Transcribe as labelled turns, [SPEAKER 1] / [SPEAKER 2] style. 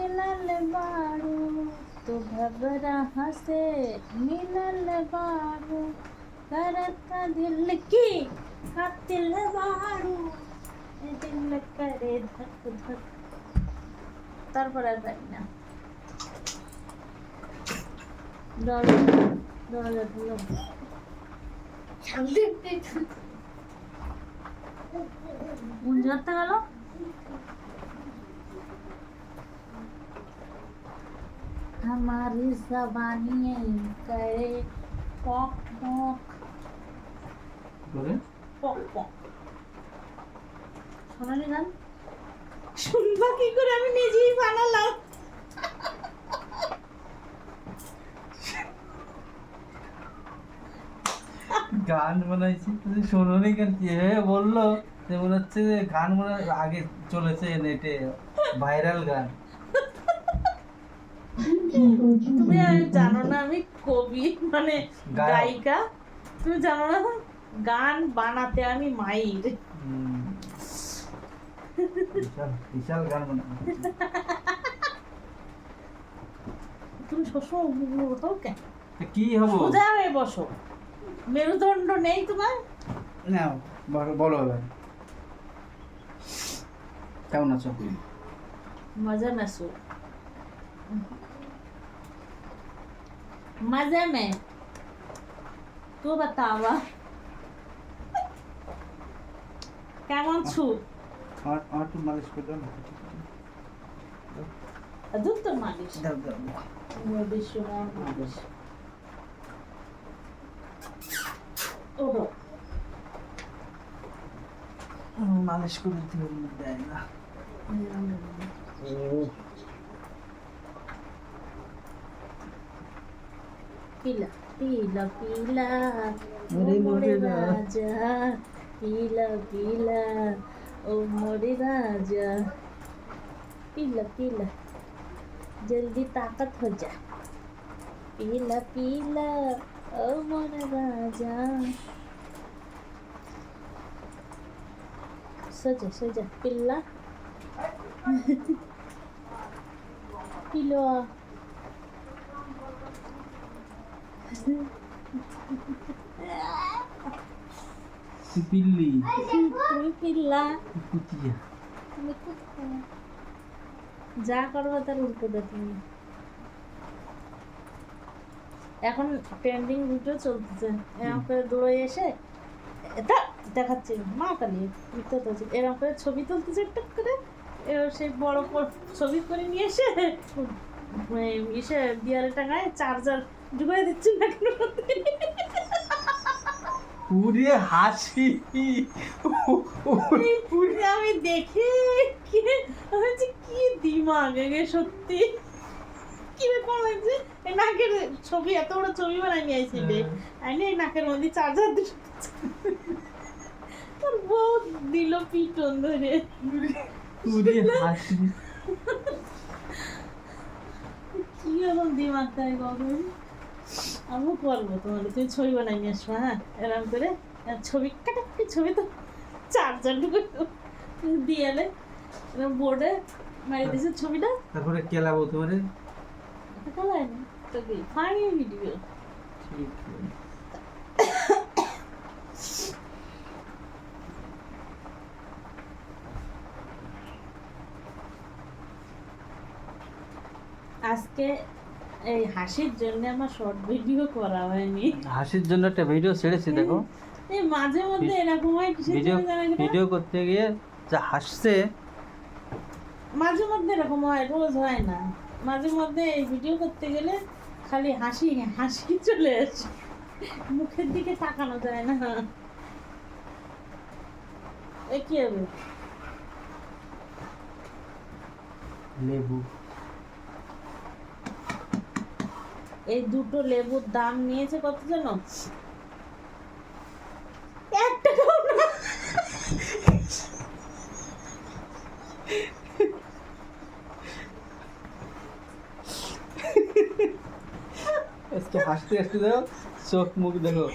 [SPEAKER 1] मिलल बारू तो भबरा हसे मिलल बारू करत दिल की कातिल बारू এ দিল করে ধক ধক তারপর আর পারি না দরজা দরজা খুলো কোন জায়গাতে গেল हमारी जबानी करे पॉक पॉक
[SPEAKER 2] করে
[SPEAKER 1] পক পক সোনালি গান শুনবা কি করে আমি নিজেই বানালাম
[SPEAKER 2] গান বানাইছি তুমি শোনোনি কেন কি হয়ে বললো যে মনে হচ্ছে যে গান মনে হয় আগে চলেছে নেটে ভাইরাল গান
[SPEAKER 1] তুমি জানো না আমি কবি মানে
[SPEAKER 2] গায়িকা।
[SPEAKER 1] তুমি জানো না গান বানাতে আমি মাইর
[SPEAKER 2] বিশাল গান
[SPEAKER 1] তুমি সবসময় উগ্র কেন?
[SPEAKER 2] কি হব?
[SPEAKER 1] সোজা হয়ে বসো মেরুদণ্ড নেই তোমার?
[SPEAKER 2] না বলো এবার কেমন আছো?
[SPEAKER 1] মজা নাসো मजे में तू बतावा কেমন ছু
[SPEAKER 2] আমার আমার একটু মালিশ করে দাও না
[SPEAKER 1] দুধ তো মালিশ
[SPEAKER 2] দাও দাও
[SPEAKER 1] মালিশ সোনা মালিশ ওহো
[SPEAKER 2] হুম, মালিশ করে দিতে হবে না, দেয় না
[SPEAKER 1] పీల పీల
[SPEAKER 2] పీల
[SPEAKER 1] ముడి
[SPEAKER 2] ముడి
[SPEAKER 1] రాజా పీల పీల ఓ ముడి రాజా పీల పీల జల్దీ తాకత్ हो जा पीला पीला ओ मोर राजा सोचा सोचा पिल्ला पिलो তুমি কুত্তা। যা করব তার উল্টোটা তুমি। এখন ট্রেন্ডিং ভিডিও চলতেছে। এরকম করে দৌড়ে এসে এটা দেখাচ্ছে। মা কালী মিথ্যা তো এরকম করে ছবি তুলতেছে টুক করে। এবার সেই বড় ছবি করে নিয়ে এসে এসে দেয়ালে টাঙায় চার্জার ঢুকাই দিচ্ছে
[SPEAKER 2] উড়ে হাসি।
[SPEAKER 1] এই আমি দেখে কি আমি কি দিমাগ এগে সত্যি? কি ব্যাপার লাগছে এই নাকের ছবি এত বড় ছবি বানাই নিয়ে আইছিলে আইনে এই নাকের মধ্যে চার্জার দিল তোর বউ দিল পিটন ধরে।
[SPEAKER 2] উড়ে হাসি।
[SPEAKER 1] কি এরকম দিমাগ তাই বাবু আমিও করব তোমার তুমি ছবি বানাই নিয়ে আসব হ্যাঁ? এরকম করে ছবি কাটাকি ছবি তো চার্জার ঢুকে দিয়ালে এরকম বোর্ডে মারি দিয়েছে ছবিটা।
[SPEAKER 2] তারপরে কেলাবো তোমারে?
[SPEAKER 1] দেখা যায় না তো ফানি ভিডিও আজকে এই হাসির জন্য আমার শর্ট ভিডিও করা হয়নি।
[SPEAKER 2] হাসির জন্য একটা ভিডিও ছেড়েছি দেখো।
[SPEAKER 1] এই মাঝে মধ্যে এরকম হয় কিসের
[SPEAKER 2] ভিডিও? ভিডিও করতে গিয়ে যা হাসছে
[SPEAKER 1] মাঝে মধ্যে এরকম হয় রোজ হয় না। মাঝে মধ্যে এই ভিডিও করতে গেলে খালি হাসি হাসি চলে আসে। মুখের দিকে তাকানো যায় না। এ কি হবে?
[SPEAKER 2] লেবু।
[SPEAKER 1] এই দুটো লেবুর দাম নিয়েছে কত জানো এক টাকাও
[SPEAKER 2] হাসতে হাসতে দেখো, চোখ মুখ দেখো।